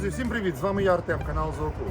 Друзі, всім привіт! З вами я Артем, канал Зоокруг.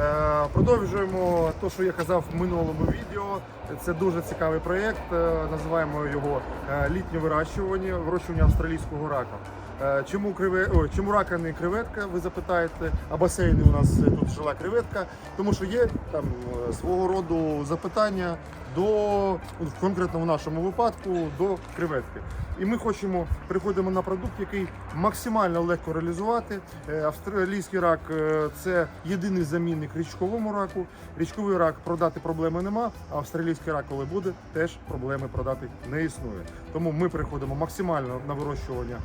Е, продовжуємо те, що я казав в минулому відео. Це дуже цікавий проєкт. Е, називаємо його е, літнє вирощування, вирощування австралійського рака. Е, чому криве... Ой, чому рака не креветка? Ви запитаєте, а басейни у нас тут жила креветка, тому що є там е, свого роду запитання до конкретно в нашому випадку до креветки. І ми хочемо приходимо на продукт, який максимально легко реалізувати. Е, Австралійський рак е, це єдиний замінник річковому раку. Річковий рак продати проблеми нема. А австралійський рак, коли буде, теж проблеми продати не існує. Тому ми приходимо максимально на вирощування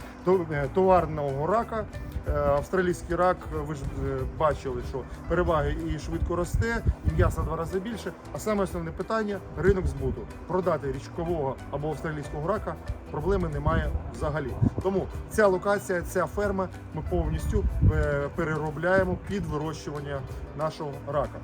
е, товарного рака. Австралійський рак, ви ж бачили, що переваги і швидко росте, і м'яса два рази більше. А саме основне питання ринок збуту. Продати річкового або австралійського рака проблеми немає взагалі. Тому ця локація, ця ферма, ми повністю е, переробляємо під вирощування нашого рака.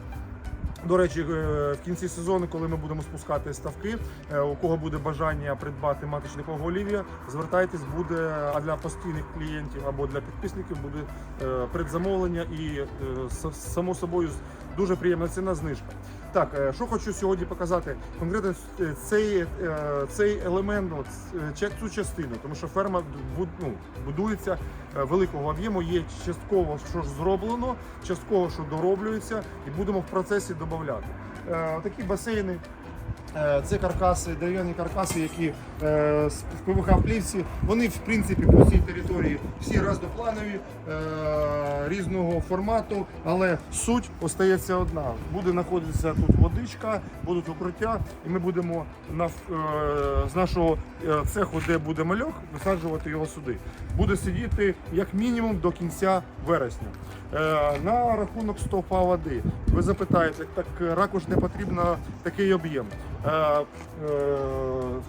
До речі, е, в кінці сезону, коли ми будемо спускати ставки, е, у кого буде бажання придбати маточне поголів'я, звертайтесь, буде а для постійних клієнтів або для підписників буде предзамовлення і само собою дуже приємна ціна знижка. Так, е, що хочу сьогодні показати конкретно е, цей, е, цей елемент, цю частину, тому що ферма ну, будується великого об'єму. Є частково, що ж зроблено, частково, що дороблюється, і будемо в процесі додати. Такі басейни. Е, Це каркаси, дерев'яні каркаси, які е, з- ПВХ плівці. Вони в принципі по всій території всі разнопланові, е, різного формату, але суть остається одна. Буде знаходитися тут водичка, будуть укриття, і ми будемо на, з нашого цеху, де буде мальок, висаджувати його сюди. Буде сидіти як мінімум до кінця вересня. Е, На рахунок стовпа води. Ви запитаєте, так ж не потрібно такий об'єм. Е, е,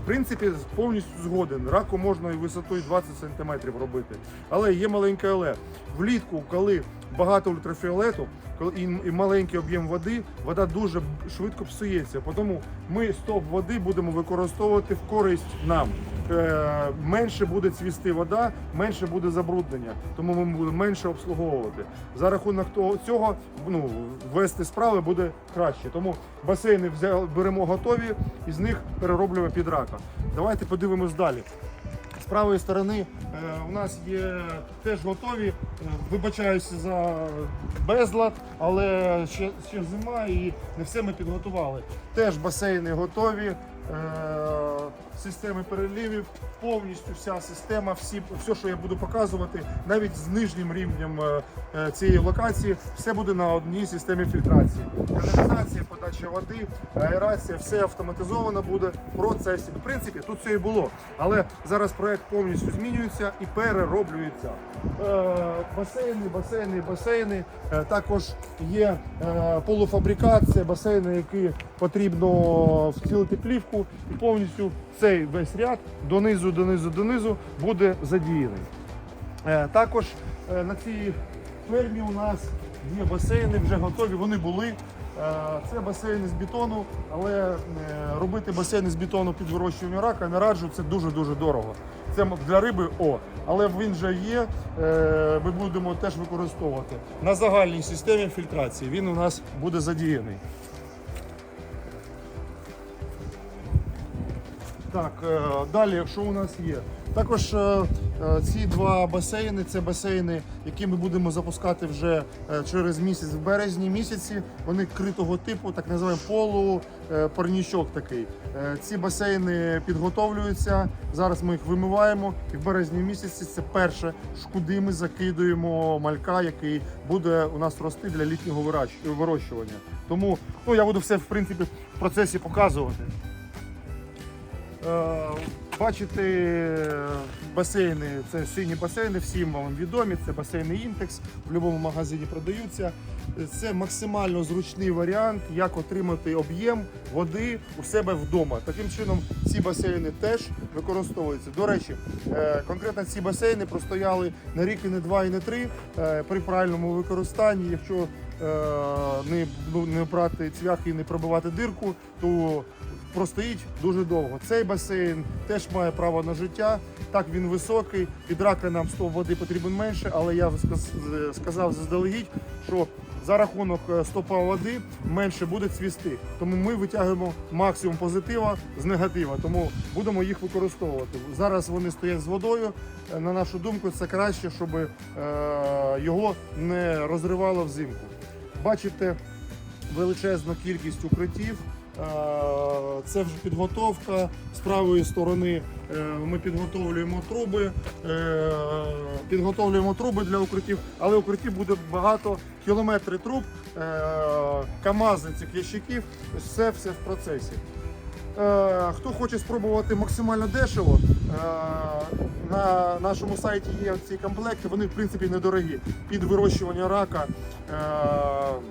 В принципі, повністю згоден. Раку можна і висотою 20 см робити. Але є маленьке але. Влітку, коли багато ультрафіолету і, і маленький об'єм води, вода дуже швидко псується. Тому ми стоп води будемо використовувати в користь нам. Е, менше буде цвісти вода, менше буде забруднення, тому ми будемо менше обслуговувати. За рахунок того цього ну, вести справи буде краще. Тому басейни взяли, беремо готові і з них перероблюємо під рака. Давайте подивимось далі. З правої сторони е, у нас є теж готові. Е, Вибачаюся за безлад, але ще, ще зима і не все ми підготували. Теж басейни готові. Системи переливів, повністю вся система, всі, все, що я буду показувати, навіть з нижнім рівнем е, е, цієї локації, все буде на одній системі фільтрації. Каналізація, подача води, аерація, все автоматизовано буде в процесі. В принципі, тут все і було. Але зараз проект повністю змінюється і перероблюється. Е, басейни, басейни, басейни. Також є полуфабрикат, це басейни, які потрібно вцілити плівку, і повністю цей весь ряд донизу, донизу, донизу буде задіяний. Е, Також е, на цій фермі у нас є басейни, вже готові, вони були. Е, Це басейни з бетону, але робити басейни з бетону під вирощування рака не раджу, це дуже-дуже дорого. Це для риби О, але він вже є, ми будемо теж використовувати. На загальній системі фільтрації він у нас буде задіяний. Так, е, далі, якщо у нас є. Також е, е, ці два басейни це басейни, які ми будемо запускати вже через місяць в березні місяці. Вони критого типу, так називаємо полу е, такий. Ці басейни підготовлюються. Зараз ми їх вимиваємо. І в березні місяці це перше, куди ми закидуємо малька, який буде у нас рости для літнього вирощування. Тому ну, я буду все в принципі в процесі показувати. Е, Бачите, басейни, це сині басейни, всім вам відомі. Це басейни Інтекс, в будь-якому магазині продаються. Це максимально зручний варіант, як отримати об'єм води у себе вдома. Таким чином, ці басейни теж використовуються. До речі, е, конкретно ці басейни простояли на рік і не два, і не три. Е, При правильному використанні, якщо не, ну, не брати цвяхи і не пробивати дирку, то простоїть дуже довго. Цей басейн теж має право на життя. Так він високий, від рака нам 100 води потрібен менше, але я сказав заздалегідь, що за рахунок е, стопа води менше буде цвісти. Тому ми витягуємо максимум позитива з негатива, тому будемо їх використовувати. Зараз вони стоять з водою. Е, На нашу думку, це краще, щоб е, його не розривало взимку. Бачите величезну кількість укриттів. Е, Це вже підготовка. З правої сторони е, ми підготовлюємо труби, е, підготовлюємо труби для укриттів, але укриттів буде багато, кілометри труб, камази цих ящиків, все все в процесі. Хто хоче спробувати максимально дешево, на нашому сайті є ці комплекти, вони в принципі недорогі. Під вирощування рака,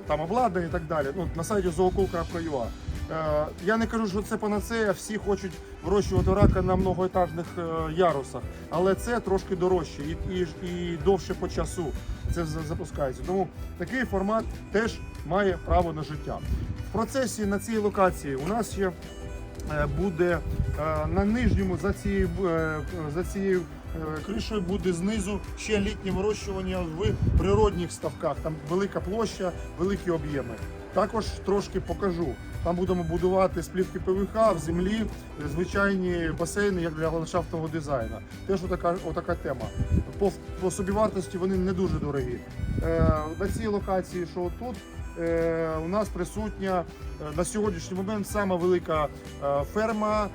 там обладнання і так далі. Ну, на сайті zookul.ua. Е, Я не кажу, що це панацея, всі хочуть вирощувати рака на многоетажних е, ярусах, але це трошки дорожче і, і, і довше по часу це запускається. Тому такий формат теж має право на життя. В процесі на цій локації у нас ще е, буде на нижньому за цією за цією кришою буде знизу ще літнє вирощування в природних ставках. Там велика площа, великі об'єми. Також трошки покажу. Там будемо будувати з плівки ПВХ в землі звичайні басейни, як для ландшафтного дизайну. Теж отака, отака тема. По, по собівартості вони не дуже дорогі. Е, на цій локації, що тут, у нас присутня е, на сьогоднішній момент сама велика е, ферма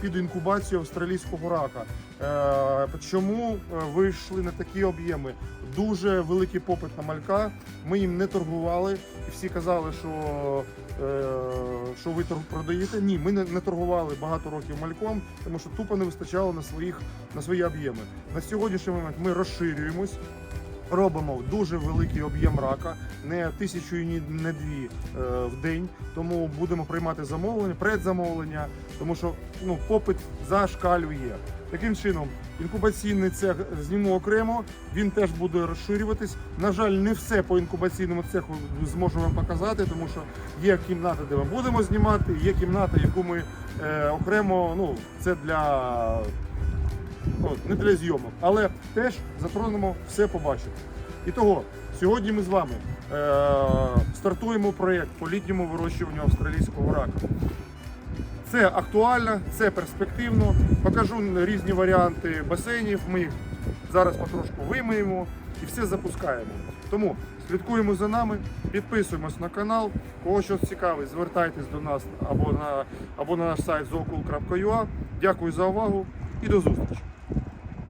під, інкубацію австралійського рака. Е, Чому е, вийшли на такі об'єми? Дуже великий попит на малька. Ми їм не торгували, і всі казали, що, е, що ви продаєте. Ні, ми не торгували багато років мальком, тому що тупо не вистачало на своїх на свої об'єми. На сьогоднішній момент ми розширюємось. Робимо дуже великий об'єм рака, не тисячу і не дві е, в день. Тому будемо приймати замовлення, предзамовлення, тому що ну попит зашкалює. Таким чином, інкубаційний цех зніму окремо. Він теж буде розширюватись. На жаль, не все по інкубаційному цеху зможемо вам показати, тому що є кімната, де ми будемо знімати, є кімната, яку ми е, окремо. Ну це для ну, не для зйомок, але теж затронемо все побачити. І того, сьогодні ми з вами е, стартуємо проєкт по літньому вирощуванню австралійського рака. Це актуально, це перспективно. Покажу різні варіанти басейнів. Ми їх зараз потрошку вимиємо і все запускаємо. Тому слідкуємо за нами, підписуємось на канал. Кого щось цікавить, звертайтесь до нас або на, або на наш сайт zookul.ua. Дякую за увагу і до зустрічі!